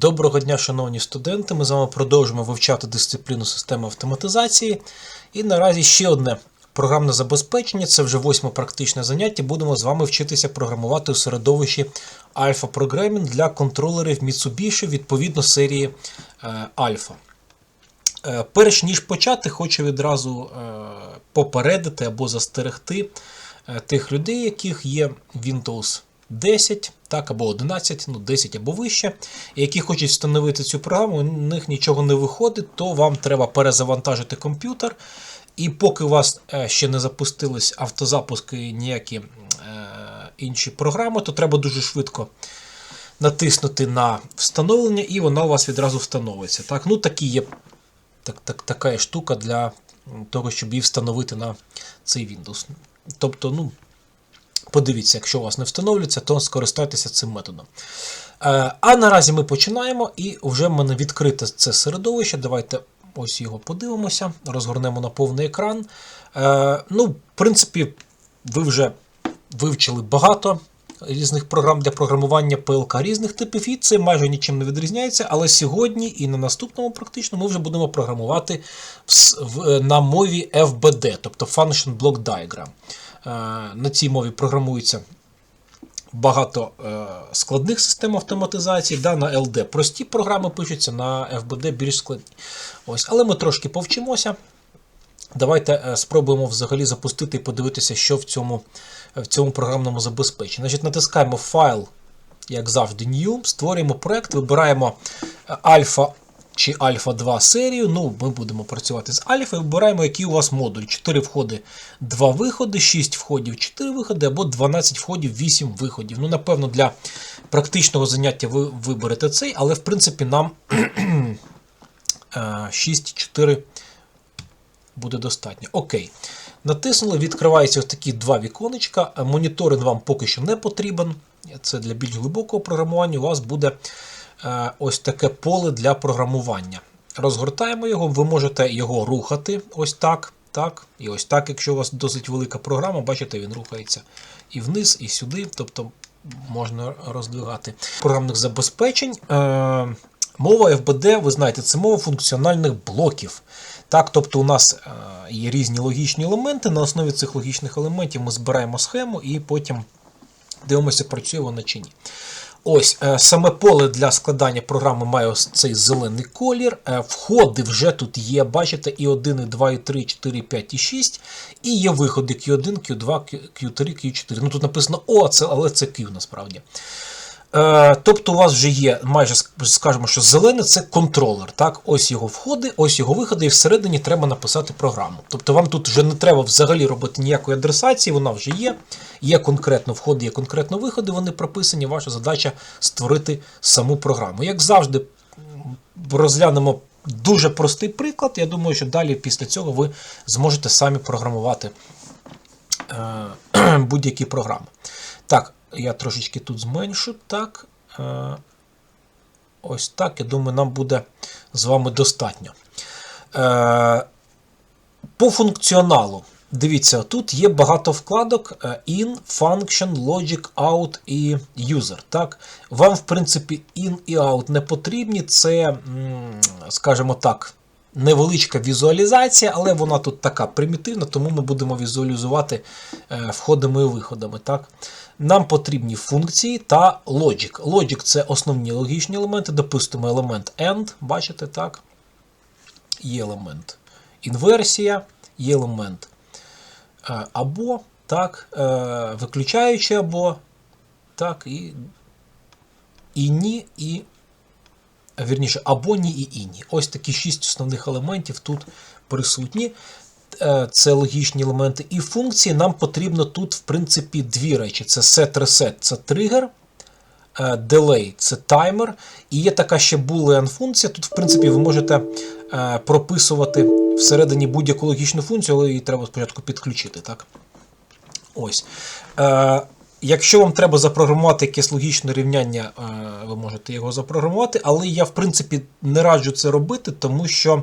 Доброго дня, шановні студенти. Ми з вами продовжуємо вивчати дисципліну системи автоматизації. І наразі ще одне програмне забезпечення це вже восьме практичне заняття. Будемо з вами вчитися програмувати у середовищі Alpha Programming для контролерів Mitsubishi відповідно серії е, Alpha. Е, Перш ніж почати, хочу відразу е, попередити або застерегти тих людей, яких є Windows 10, так, або 11, ну 10 або вище, які хочуть встановити цю програму, у них нічого не виходить, то вам треба перезавантажити комп'ютер. І поки у вас е, ще не запустились автозапуски ніякі е, інші програми, то треба дуже швидко натиснути на встановлення, і вона у вас відразу встановиться. Так, ну такі є так, так, така є штука для того, щоб її встановити на цей Windows. Тобто, ну, подивіться, якщо у вас не встановлюється, то скористайтеся цим методом. Е, а наразі ми починаємо, і вже в мене відкрите це середовище. Давайте ось його подивимося, розгорнемо на повний екран. Е, ну, в принципі, ви вже вивчили багато різних програм для програмування ПЛК різних типів, і це майже нічим не відрізняється. Але сьогодні і на наступному практично ми вже будемо програмувати в- на мові FBD, тобто Function Block Diagram. Е, На цій мові програмується багато е, складних систем автоматизації. Да, на LD прості програми пишуться, на FBD більш складні. Ось, але ми трошки повчимося. Давайте е, спробуємо взагалі запустити і подивитися, що в цьому, в цьому програмному забезпеченні. Значить, натискаємо файл, як завжди, New, створюємо проект, вибираємо Alpha чи Alpha 2 серію. Ну, ми будемо працювати з Alpha і вибираємо, який у вас модуль. 4 входи, 2 виходи, 6 входів, 4 виходи, або 12 входів, 8 виходів. Ну, напевно, для практичного заняття ви виберете цей, але в принципі нам 6-4 буде достатньо. Окей. Натиснули, відкриваються ось такі два віконечка. Е, Моніторинг вам поки що не потрібен. Це для більш глибокого програмування. У вас буде е, ось таке поле для програмування. Розгортаємо його, ви можете його рухати ось так. так, І ось так, якщо у вас досить велика програма, бачите, він рухається і вниз, і сюди. Тобто можна роздвигати програмних забезпечень. Е, Мова FBD, ви знаєте, це мова функціональних блоків. Так, тобто у нас е, є різні логічні елементи. На основі цих логічних елементів ми збираємо схему і потім дивимося, працює вона чи ні. Ось е, саме поле для складання програми має ось цей зелений колір. Е, Входи вже тут є, бачите, і 1, і 2, і 3, 4, 5, і 6. І є виходи Q1, Q2, Q3, Q4. Ну тут написано О, це, але це Q насправді. Е, Тобто у вас вже є майже скажімо, що зелене це контролер. Так? Ось його входи, ось його виходи, і всередині треба написати програму. Тобто вам тут вже не треба взагалі робити ніякої адресації, вона вже є. Є конкретно входи, є конкретно виходи, вони прописані. Ваша задача створити саму програму. Як завжди, розглянемо дуже простий приклад. Я думаю, що далі після цього ви зможете самі програмувати е, будь-які програми. Так, я трошечки тут зменшу. Так. Е, ось так. Я думаю, нам буде з вами достатньо. Е, по функціоналу. Дивіться, тут є багато вкладок: е, in, function, logic, out і user. Так? Вам, в принципі, in і out не потрібні. Це, скажімо так, невеличка візуалізація, але вона тут така примітивна, тому ми будемо візуалізувати е, входами і виходами. Так? Нам потрібні функції та logic. Logic це основні логічні елементи. Допустимо, елемент AND, бачите, так? Є елемент інверсія, є елемент е, або, так, е, виключаючи або, так, і, і ні, і вірніше, або ні і іні. Ось такі шість основних елементів тут присутні. Е, Це логічні елементи. І функції нам потрібно тут, в принципі, дві речі: це set reset, це тригер. е, Delay це таймер, і є така ще boolean функція. Тут, в принципі, ви можете е, прописувати всередині будь-яку логічну функцію, але її треба спочатку підключити. Так? Ось. Якщо вам треба запрограмувати якесь логічне рівняння, е, ви можете його запрограмувати, але я, в принципі, не раджу це робити, тому що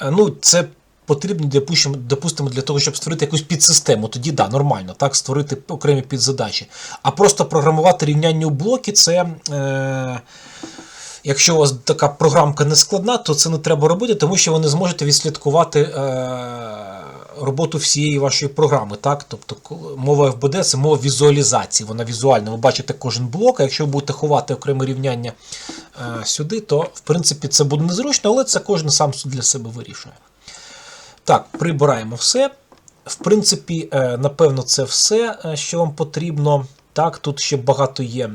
е, ну, це потрібно, допустимо, для того, щоб створити якусь підсистему. Тоді да, нормально, так, створити окремі підзадачі. А просто програмувати рівняння у блоки це. Е, Якщо у вас така програмка не складна, то це не треба робити, тому що ви не зможете відслідкувати е, роботу всієї вашої програми. Так? Тобто мова FBD це мова візуалізації, вона візуальна. Ви бачите кожен блок, а якщо ви будете ховати окреме рівняння е, сюди, то в принципі це буде незручно, але це кожен сам для себе вирішує. Так, прибираємо все. В принципі, е, напевно, це все, е, що вам потрібно. Так, тут ще багато є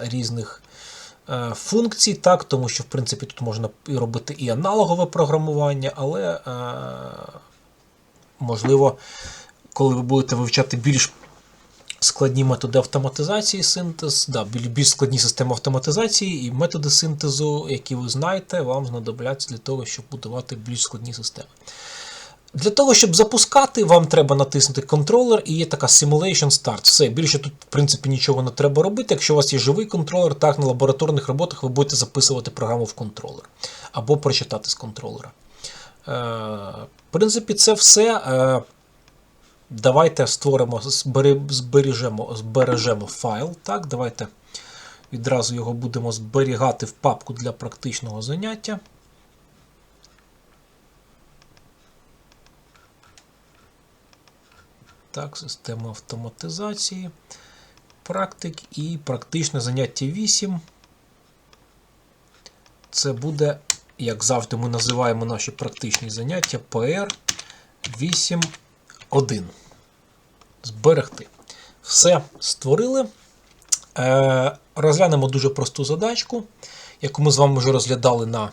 різних функцій, так, тому що, в принципі, тут можна і робити і аналогове програмування, але можливо, коли ви будете вивчати більш складні методи автоматизації синтез, да, більш складні системи автоматизації і методи синтезу, які ви знаєте, вам знадобляться для того, щоб будувати більш складні системи. Для того, щоб запускати, вам треба натиснути контролер і є така Simulation Start. Все, більше тут, в принципі, нічого не треба робити. Якщо у вас є живий контролер, так на лабораторних роботах ви будете записувати програму в контролер або прочитати з контролера. Е, в принципі, це все. Е, давайте створимо, збережемо, збережемо файл. Так, давайте відразу його будемо зберігати в папку для практичного заняття. Так, система автоматизації, практик і практичне заняття 8. Це буде, як завжди, ми називаємо наші практичні заняття PR 8.1. Зберегти. Все створили. Е, розглянемо дуже просту задачку, яку ми з вами вже розглядали на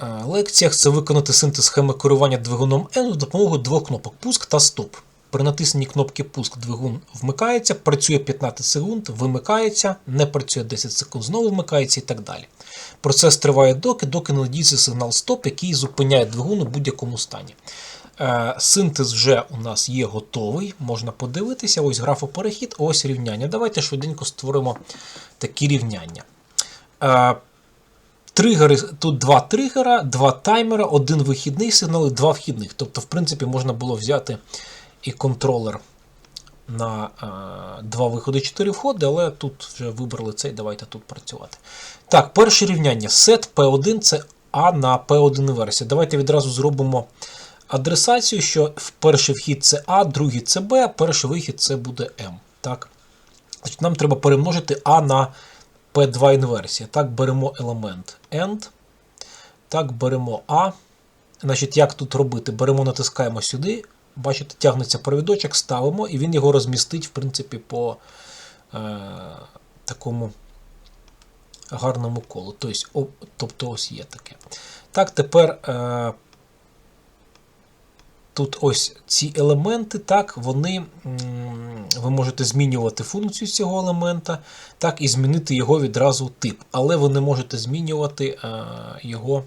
е, лекціях. Це виконати синтез схеми керування двигуном N з допомогою двох кнопок пуск та стоп. При натисненні кнопки пуск двигун вмикається, працює 15 секунд, вимикається, не працює 10 секунд, знову вмикається і так далі. Процес триває доки, доки не надіється сигнал стоп, який зупиняє двигун у будь-якому стані. Е, Синтез вже у нас є готовий, можна подивитися. Ось графоперехід, ось рівняння. Давайте швиденько створимо такі рівняння. Е, Тригери, тут два тригера, два таймера, один вихідний сигнал і два вхідних. Тобто, в принципі, можна було взяти і контролер на е, два виходи, 4 входи, але тут вже вибрали цей, давайте тут працювати. Так, перше рівняння. Set P1 це А на P1 інверсія. Давайте відразу зробимо адресацію, що перший вхід це А, другий це Б, перший вихід це буде М. Так? Значить, Нам треба перемножити А на P2 інверсія. Так, беремо елемент AND. Так, беремо А. Значить, як тут робити? Беремо, натискаємо сюди. Бачите, тягнеться провідочок, ставимо, і він його розмістить, в принципі, по е, такому гарному колу. Тобто, тобто ось є таке. Так, тепер е, тут ось ці елементи, так, вони, ви можете змінювати функцію цього елемента, так, і змінити його відразу тип. Але ви не можете змінювати е, його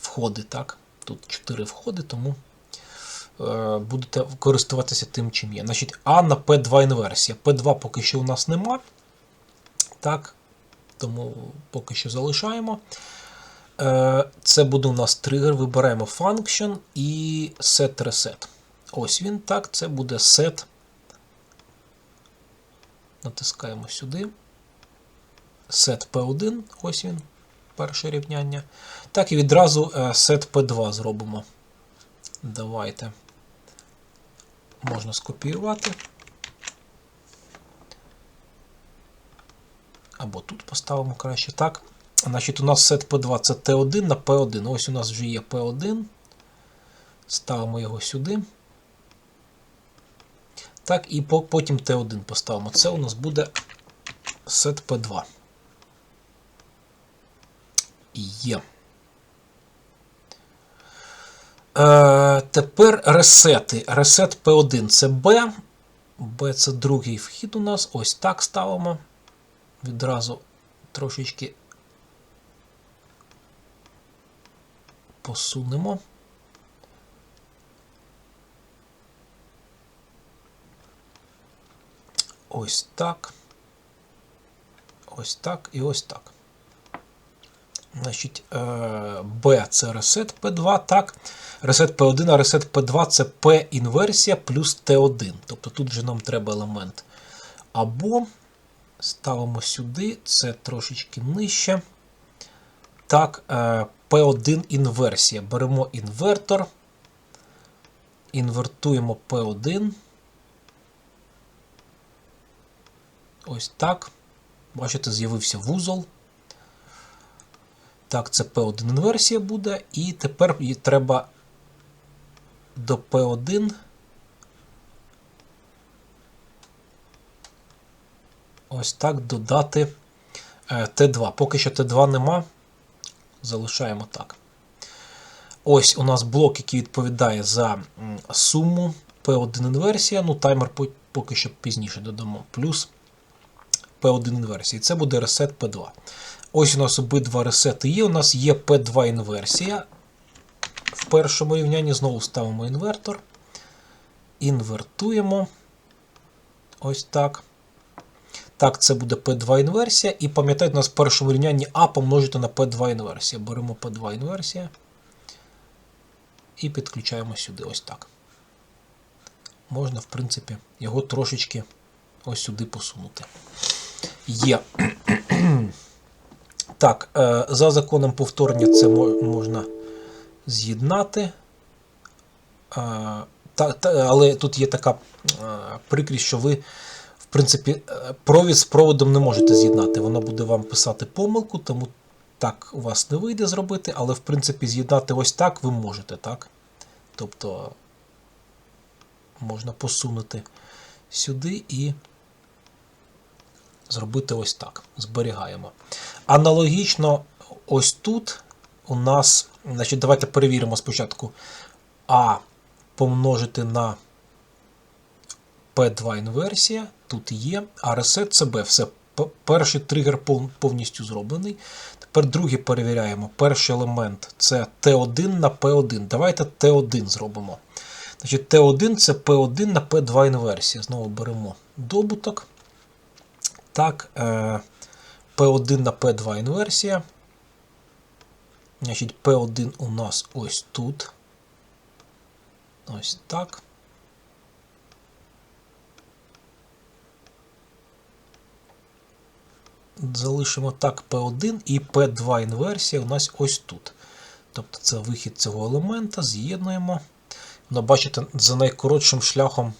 входи. так. Тут 4 входи, тому будете користуватися тим, чим є. Значить, А на P2 інверсія. P2 поки що у нас нема. Так, тому поки що залишаємо. Е, Це буде у нас тригер. Вибираємо function і set reset. Ось він, так, це буде set. Натискаємо сюди. Set P1, ось він, перше рівняння. Так, і відразу е, set P2 зробимо. Давайте. Можна скопіювати. Або тут поставимо краще. Так. Значить, у нас set P2 це T1 на P1. Ось у нас вже є P1. Ставимо його сюди. Так, і потім T1 поставимо. Це у нас буде set P2. Є. Е, тепер ресети. Ресет P1 це B. B це другий вхід у нас. Ось так ставимо. Відразу трошечки посунемо. Ось так. Ось так і ось так. Значить, е, B це reset P2, так. Reset P1, а reset P2 це P інверсія плюс T1. Тобто тут вже нам треба елемент або Ставимо сюди, це трошечки нижче. Так, е, P1 інверсія. Беремо інвертор. Інвертуємо P1. Ось так. Бачите, з'явився вузол. Так, це P1 інверсія буде. І тепер їй треба до P1. Ось так додати е, Т2. Поки що Т2 нема. Залишаємо так. Ось у нас блок, який відповідає за суму P1 інверсія. Ну, таймер поки що пізніше додамо. Плюс P1 інверсії. Це буде ресет P2. Ось у нас обидва ресети є. У нас є P2 інверсія. В першому рівнянні знову ставимо інвертор. Інвертуємо. Ось так. Так, це буде P2 інверсія. І пам'ятайте, у нас в першому рівнянні А помножити на P2 інверсія. Беремо P2 інверсія. І підключаємо сюди. Ось так. Можна, в принципі, його трошечки ось сюди посунути. Є. Так, е, за законом повторення це можна з'єднати. Е, але тут є така е, прикрість, що ви, в принципі, провід з проводом не можете з'єднати. Воно буде вам писати помилку, тому так у вас не вийде зробити, але в принципі з'єднати ось так ви можете, так? Тобто можна посунути сюди і зробити ось так. Зберігаємо. Аналогічно, ось тут у нас, значить, давайте перевіримо спочатку А помножити на P2 інверсія. Тут є, а ресет CB. Все. Перший тригер повністю зроблений. Тепер другий перевіряємо. Перший елемент це T1 на P1. Давайте T1 зробимо. Значить, T1 це P1 на P2 інверсія. Знову беремо добуток. Так, е, P1 на P2 інверсія. Значить, P1 у нас ось тут. Ось так. Залишимо так P1 і P2 інверсія у нас ось тут. Тобто це вихід цього елемента, з'єднуємо. Ну, бачите, за найкоротшим шляхом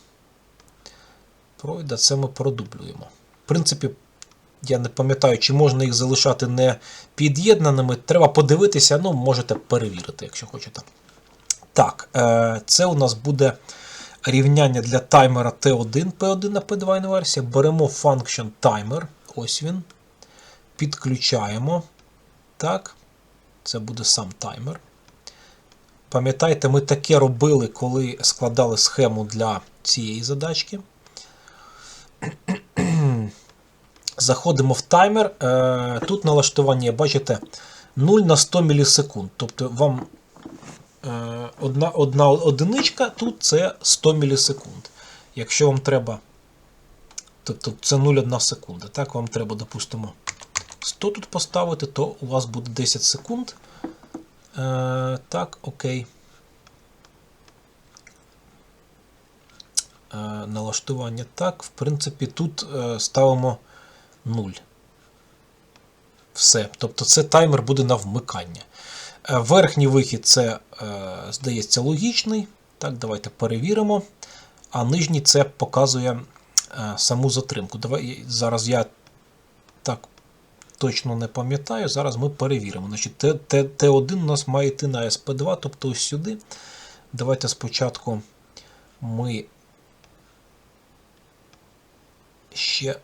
пройде, це ми продублюємо. Принципі, я не пам'ятаю, чи можна їх залишати не під'єднаними. Треба подивитися, ну, можете перевірити, якщо хочете. Так, е, це у нас буде рівняння для таймера T1, P1 на P2 інверсія. Беремо function timer. Ось він. Підключаємо. Так. Це буде сам таймер. Пам'ятаєте, ми таке робили, коли складали схему для цієї задачки. Заходимо в таймер. Е, Тут налаштування, бачите, 0 на 100 мілісекунд. Тобто вам е, одна, одна одиничка, тут це 100 мілісекунд. Якщо вам треба, тобто це 0,1 секунда. Так, вам треба, допустимо, 100 тут поставити, то у вас буде 10 секунд. Е, так, окей. Налаштування так. В принципі, тут ставимо 0. Все. Тобто це таймер буде на вмикання. Е, Верхній вихід це, е, здається, логічний. Так, давайте перевіримо. А нижній це показує е, саму затримку. Давай, зараз я так точно не пам'ятаю. Зараз ми перевіримо. Значить, Т- Т- Т1 у нас має йти на SP2, тобто ось сюди. Давайте спочатку ми ще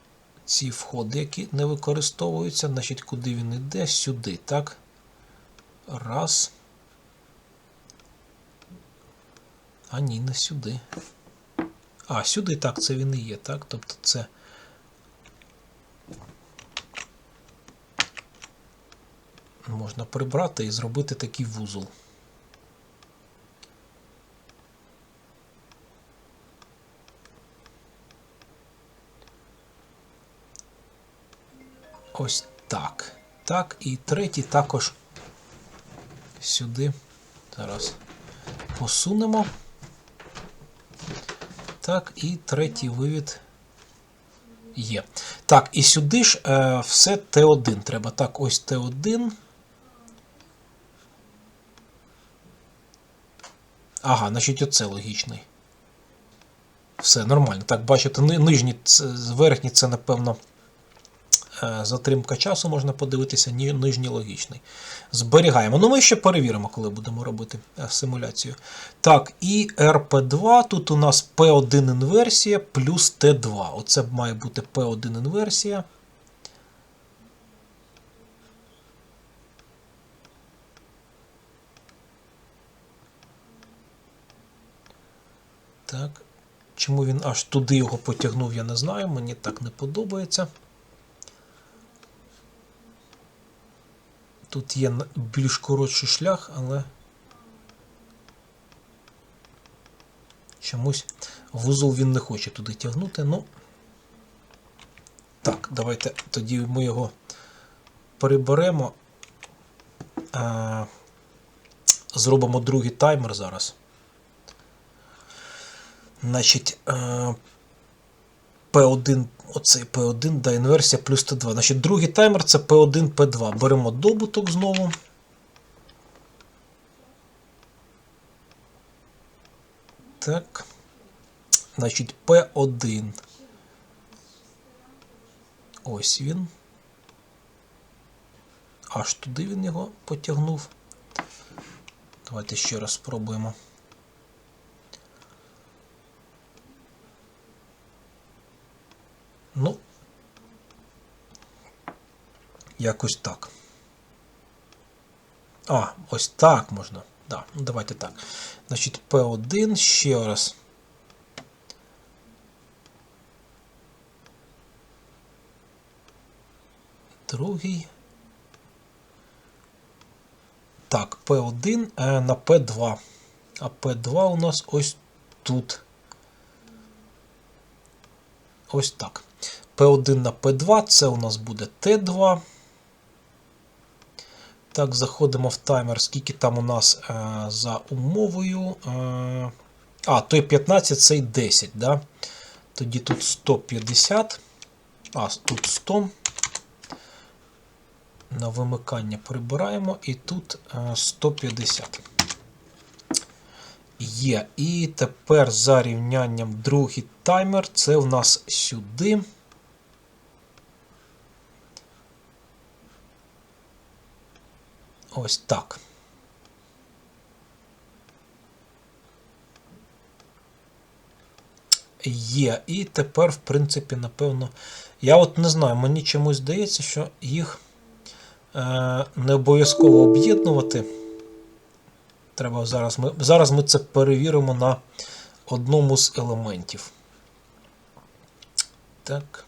ці входи, які не використовуються, значить, куди він йде? Сюди, так? Раз. А ні, не сюди. А, сюди так, це він і є, так? Тобто це. Можна прибрати і зробити такий вузол. Ось так. Так, і третій також сюди. Зараз посунемо. Так, і третій вивід Є. Так, і сюди ж е, все Т1 треба. Так, ось Т1. Ага, значить оце логічний. Все нормально. Так, бачите, ни- нижній, це- напевно, затримка часу можна подивитися, ні, нижній логічний. Зберігаємо. Ну, ми ще перевіримо, коли будемо робити е, симуляцію. Так, і RP2, тут у нас P1 інверсія плюс T2. Оце має бути P1 інверсія. Так. Чому він аж туди його потягнув, я не знаю. Мені так не подобається. Тут є більш коротший шлях, але чомусь вузол він не хоче туди тягнути. Ну, так, давайте тоді ми його приберемо. Е, Зробимо другий таймер зараз. Значить, е, P1, оцей P1, да, інверсія плюс T2. Значить, другий таймер це P1, P2. Беремо добуток знову. Так. Значить, P1. Ось він. Аж туди він його потягнув. Давайте ще раз спробуємо. Ну, якось так. А, ось так можна. Да, ну давайте так. Значить, P1 ще раз. Другий. Так, P1 е, на P2. А P2 у нас ось тут. Ось так. P1 на P2, це у нас буде T2. Так, заходимо в таймер, скільки там у нас е, за умовою. Е, а, той 15, цей 10, да? Тоді тут 150. А, тут 100. На вимикання прибираємо і тут е, 150. Є. І тепер за рівнянням другий таймер. Це в нас сюди. Ось так. Є. І тепер, в принципі, напевно, я от не знаю, мені чомусь здається, що їх е, не обов'язково об'єднувати. Треба зараз ми, зараз ми це перевіримо на одному з елементів. Так.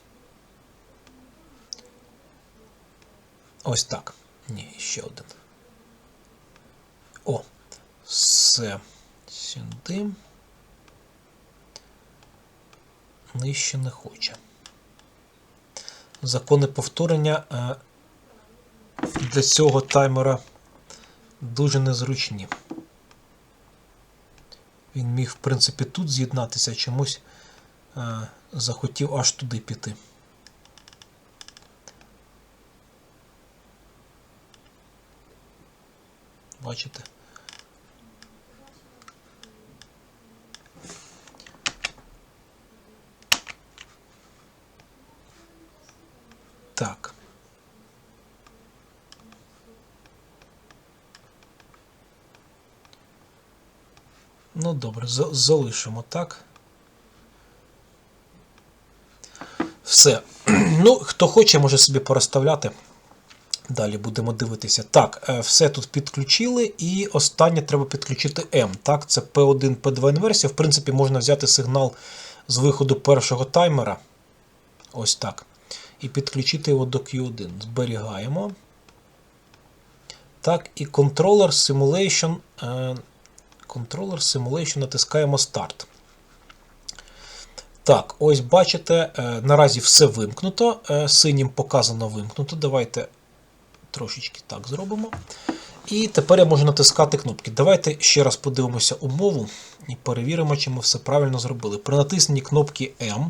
Ось так. Ні, ще один. О, все. Сюди. Нижче не хоче. Закони повторення е, для цього таймера дуже незручні. Він міг, в принципі, тут з'єднатися чомусь е, захотів аж туди піти. Бачите? Так. Ну добре, залишимо так. Все. Ну, хто хоче, може собі порозставляти. Далі будемо дивитися. Так, е, все тут підключили, і останнє треба підключити M. Так, це P1, P2 інверсія. В принципі, можна взяти сигнал з виходу першого таймера. Ось так. І підключити його до Q1. Зберігаємо. Так, і контролер Simulation. Controller Simulation натискаємо Start. Так, ось бачите, е, наразі все вимкнуто. Е, Синім показано вимкнуто. Давайте трошечки так зробимо. І тепер я можу натискати кнопки. Давайте ще раз подивимося умову і перевіримо, чи ми все правильно зробили. При натисненні кнопки M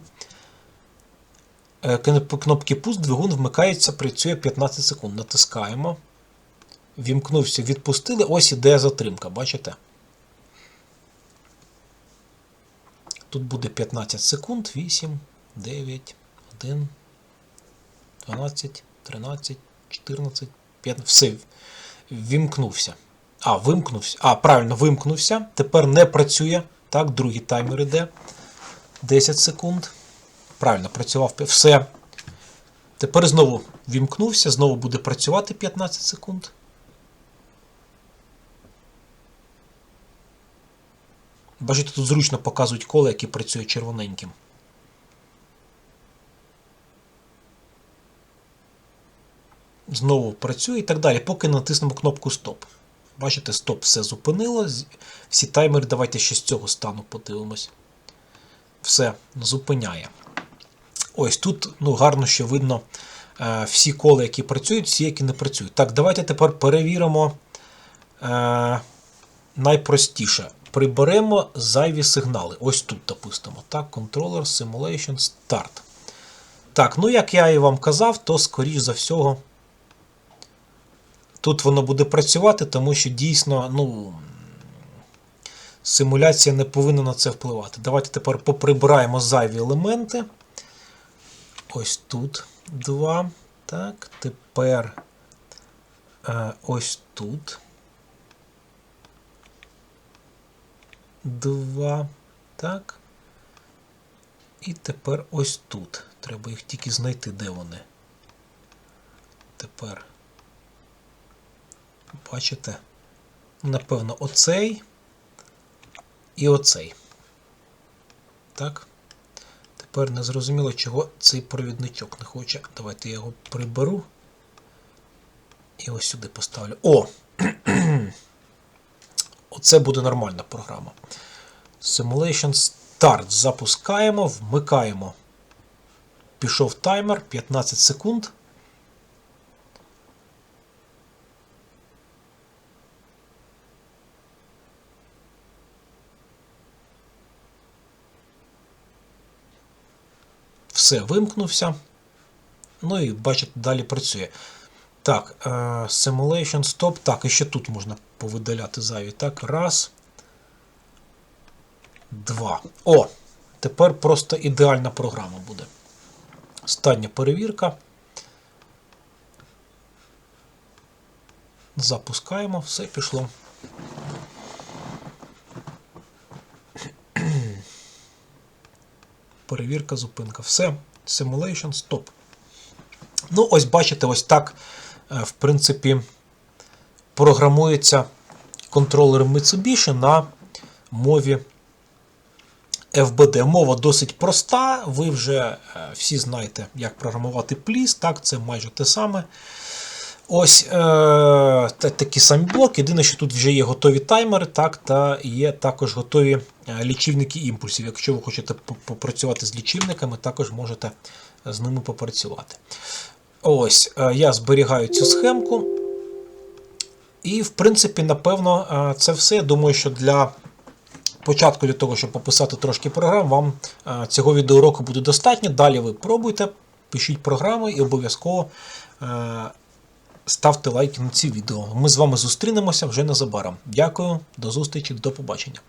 кнопки пуск, двигун вмикається, працює 15 секунд. Натискаємо. Вімкнувся, відпустили. Ось іде затримка, бачите? Тут буде 15 секунд, 8, 9, 1, 12, 13, 14, 15. Все. Вімкнувся. А, вимкнувся. А, правильно, вимкнувся. Тепер не працює. Так, другий таймер іде. 10 секунд. Правильно, працював. Все. Тепер знову вімкнувся, знову буде працювати 15 секунд. Бачите, тут зручно показують коло, які працюють червоненьким. Знову працює і так далі, поки натиснемо кнопку Стоп. Бачите, стоп все зупинило. Всі таймери, давайте ще з цього стану подивимось. Все, зупиняє. Ось тут ну, гарно ще видно е, всі кола, які працюють, всі, які не працюють. Так, давайте тепер перевіримо е, найпростіше. Приберемо зайві сигнали. Ось тут, допустимо. Так, Controller Simulation Start. Так, ну як я і вам казав, то скоріш за всього. Тут воно буде працювати, тому що дійсно, ну, симуляція не повинна на це впливати. Давайте тепер поприбираємо зайві елементи. Ось тут два. Так, тепер е, ось тут. Два. Так. І тепер ось тут. Треба їх тільки знайти, де вони. Тепер. Бачите? Напевно, оцей і оцей. Так. Тепер не зрозуміло, чого цей провідничок не хоче. Давайте я його приберу. І ось сюди поставлю. О! Оце буде нормальна програма. Simulation Start. Запускаємо, вмикаємо. Пішов таймер 15 секунд. Все, вимкнувся. Ну і бачите, далі працює. Так, е, Simulation Stop. Так, і ще тут можна повидаляти зайві. Так, раз. Два. О! Тепер просто ідеальна програма буде. Остання перевірка. Запускаємо, все пішло. Перевірка, зупинка. Все. Simulation, stop. Ну, ось бачите, ось так, е, в принципі, програмується контролер Mitsubishi на мові FBD. Мова досить проста. Ви вже е, всі знаєте, як програмувати пліс. Так, це майже те саме. Ось е, такі самі блоки. Єдине, що тут вже є готові таймери, так, та є також готові е, лічильники імпульсів. Якщо ви хочете попрацювати з лічильниками, також можете з ними попрацювати. Ось, е, я зберігаю цю схемку. І, в принципі, напевно, е, це все. Я думаю, що для початку для того, щоб пописати трошки програм, вам е, цього відеоуроку буде достатньо. Далі ви пробуйте, пишіть програми і обов'язково ставте лайки на ці відео. Ми з вами зустрінемося вже незабаром. Дякую, до зустрічі, до побачення.